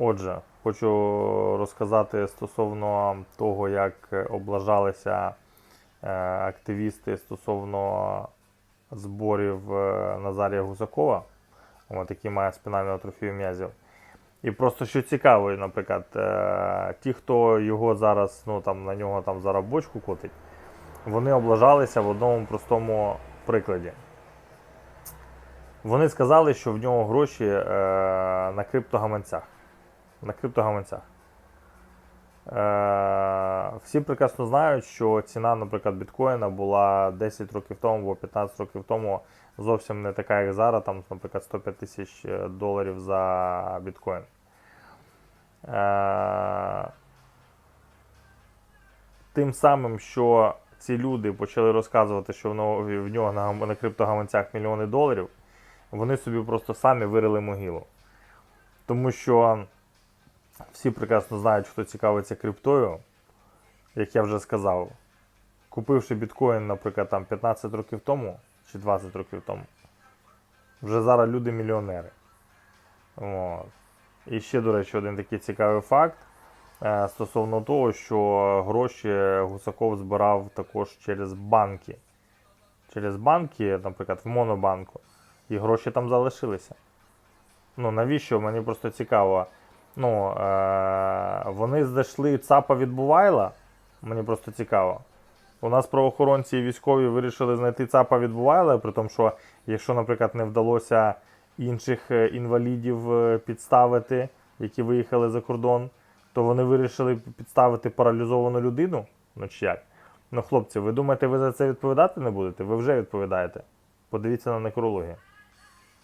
Отже, хочу розказати стосовно того, як облажалися е, активісти стосовно зборів е, Назарія Гусакова, от, який має спінальну атрофію м'язів. І просто що цікаво, наприклад, е, ті, хто його зараз, ну там на нього там зараз бочку котить, вони облажалися в одному простому прикладі. Вони сказали, що в нього гроші на криптогаманцях. На криптогаманцях. Е, всі прекрасно знають, що ціна, наприклад, біткоїна була 10 років тому або 15 років тому зовсім не така, як зараз, там, наприклад, 105 тисяч доларів за біткоін. Е, тим самим, що ці люди почали розказувати, що в нього на, на криптогаманцях мільйони доларів, вони собі просто самі вирили могилу. Тому що всі прекрасно знають, хто цікавиться криптою, як я вже сказав. Купивши біткоін, наприклад, там 15 років тому чи 20 років тому, вже зараз люди мільйонери. От. І ще, до речі, один такий цікавий факт е, стосовно того, що гроші Гусаков збирав також через банки. Через банки, наприклад, в Монобанку. І гроші там залишилися. Ну, навіщо? Мені просто цікаво. Ну, е- вони знайшли ЦАПа від Бувайла. Мені просто цікаво. У нас правоохоронці і військові вирішили знайти ЦАПа від Бувайла, при тому, що якщо, наприклад, не вдалося інших е, інвалідів е, підставити, які виїхали за кордон, то вони вирішили підставити паралізовану людину. Ну чи як? Ну, хлопці, ви думаєте, ви за це відповідати не будете? Ви вже відповідаєте. Подивіться на некрологи.